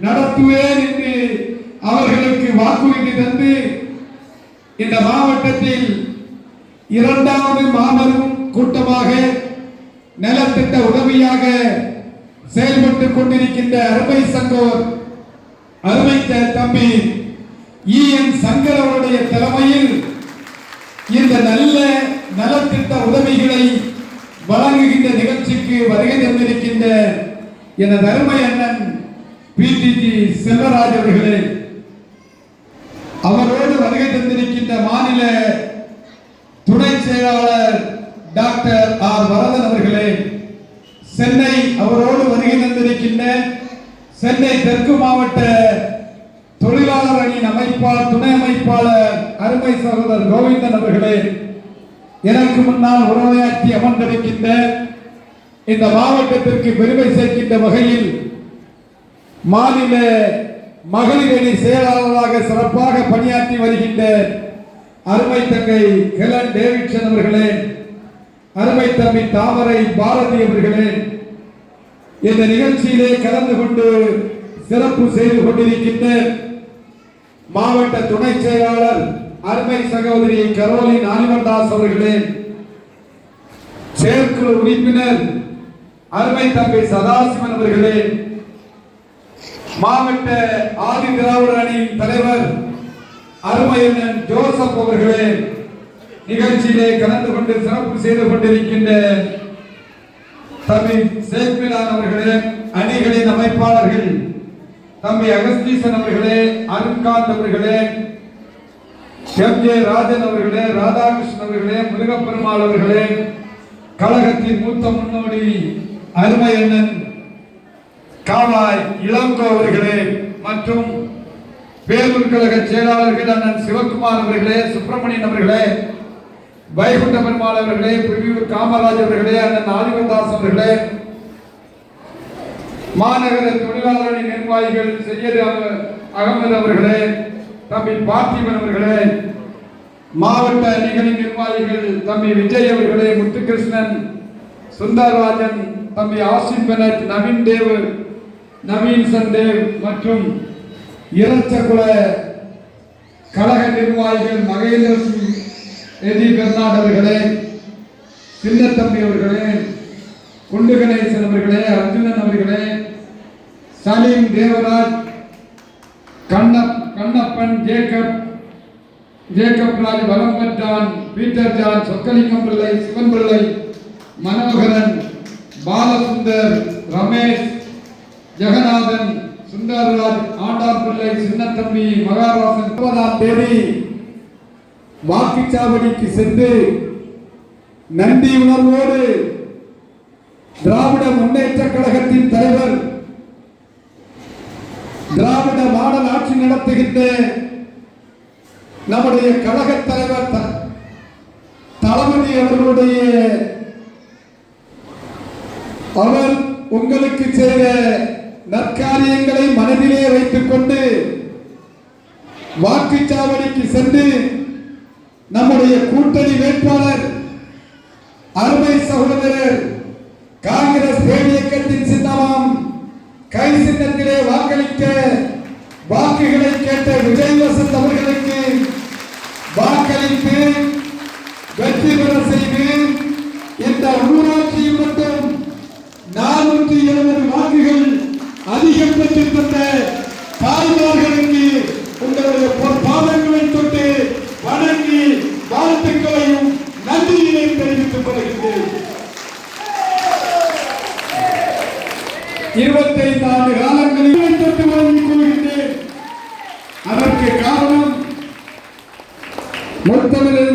நடத்துவேன் என்று அவர்களுக்கு வாக்குறுதி தந்து இந்த மாவட்டத்தில் இரண்டாவது மாபெரும் கூட்டமாக நலத்திட்ட உதவியாக செயல்பட்டு கொண்டிருக்கின்ற அருமை சங்கோர் அருமை தம்பி இ. என். சங்கர் அவருடைய தலைமையில் இந்த நல்ல நலத்திட்ட உதவிகளை வழங்குகின்ற நிகழ்ச்சிக்கு வருகை தந்திருக்கின்ற எனது அருமை அண்ணன் பிடிஜி செல்வராஜ் அவர்களே அவரோடு வருகை தந்திருக்கின்ற மாநில துணை செயலாளர் டாக்டர் ஆர் வரதன் அவர்களே சென்னை அவரோடு வருகை தந்திருக்கின்ற சென்னை தெற்கு மாவட்ட தொழிலாளர் அணியின் அமைப்பாளர் துணை அமைப்பாளர் அருமை சகோதரர் கோவிந்தன் அவர்களே எனக்கு முன்னால் உரையாற்றி அமர்ந்திருக்கின்ற இந்த மாவட்டத்திற்கு பெருமை சேர்க்கின்ற வகையில் மாநில மகளிரணி செயலாளராக சிறப்பாக பணியாற்றி வருகின்ற அருமை தங்கை ஹெலன் டேவிட்சன் அவர்களே அருமை தம்பி தாமரை பாரதி அவர்களே இந்த நிகழ்ச்சியிலே கலந்து கொண்டு சிறப்பு செய்து கொண்டிருக்கின்ற மாவட்ட துணை செயலாளர் அருமை சகோதரி கரோலின் ஆலிவன்தாஸ் அவர்களே செயற்குழு உறுப்பினர் அருமை தம்பி சதாசிவன் அவர்களே மாவட்ட ஆதி திராவிட அணியின் தலைவர் அருமையண்ணன் ஜோசப் அவர்களே நிகழ்ச்சியிலே கலந்து கொண்டு சிறப்பு செய்து கொண்டிருக்கின்ற தம்பி சேக்மிலான் அவர்களே அணிகளின் அமைப்பாளர்கள் தம்பி அகஸ்தீசன் அவர்களே அருண்காந்த் அவர்களே எம் ஜே ராஜன் அவர்களே ராதாகிருஷ்ணன் அவர்களே முருகப்பெருமாள் அவர்களே கழகத்தின் மூத்த முன்னோடி அருமையண்ணன் காவாய் இளங்கோ அவர்களே மற்றும் வேலூர் கழக செயலாளர்கள் அண்ணன் சிவகுமார் அவர்களே சுப்பிரமணியன் அவர்களே வைகுண்ட பெருமாள் அவர்களே புவியூர் காமராஜ் அவர்களே அண்ணன் ஆதிவந்தாஸ் அவர்களே மாநகர தொழிலாளர் அணி நிர்வாகிகள் செய்யது அகமது அவர்களே தம்பி பார்த்திபன் அவர்களே மாவட்ட அணிகளின் நிர்வாகிகள் தம்பி விஜய் அவர்களே முத்துகிருஷ்ணன் சுந்தரராஜன் தம்பி ஆசிம் பெனட் நவீன் தேவ் நவீன் சந்தேவ் மற்றும் இரச்சகுல கழக நிர்வாகிகள் மகேந்திர சிங் எதி பெர்னாட் அவர்களே சின்னத்தம்பி அவர்களே குண்டு கணேசன் அவர்களே அர்ஜுனன் அவர்களே Salim Devaraj கண்ணப் Kannappan Jacob Jacob Raj Valambar John Peter John Chokkalingam Pillai Sivan Pillai Manoharan Balasundar Ramesh Jeganathan Sundararaj ஆண்டார் பிள்ளை சின்னத்தம்பி மகாராசன் முப்பதாம் தேதி வாக்குச்சாவடிக்கு சென்று நன்றி உணர்வோடு திராவிட முன்னேற்ற கழகத்தின் தலைவர் திராவிட மாடல் ஆட்சி நடத்துகின்ற நம்முடைய கழக தலைவர் த- தளபதி அவர்களுடைய அவர் உங்களுக்கு செய்த நற்காரியங்களை மனதிலே வைத்துக் கொண்டு வாக்குச்சாவடிக்கு சென்று நம்முடைய கூட்டணி வேட்பாளர் அருமை சகோதரர் காங்கிரஸ் பேர் இயக்கத்தின் சின்னமாம் கை சின்னத்திலே வாக்களிக்க வாக்குகளை கேட்ட விஜய் வசந்த் அவர்களுக்கு வாக்களித்து வெற்றி பெற செய்து இந்த ஊராட்சியில் மட்டும் நானூற்றி எழுபது வாக்குகள் அதிகம் பெற்றிருக்கின்ற தாய்மார்களுக்கு உங்களுடைய பாதங்களை தொட்டு வணங்கி வாழ்த்துக்களையும் நன்றியினை தெரிவித்துக் கொள்கின்றேன். இருபத்தைந்து ஆண்டு காலங்களில் தொட்டு வழங்கிக் கொள்கின்றேன் அதற்கு காரணம் முத்தமிழ்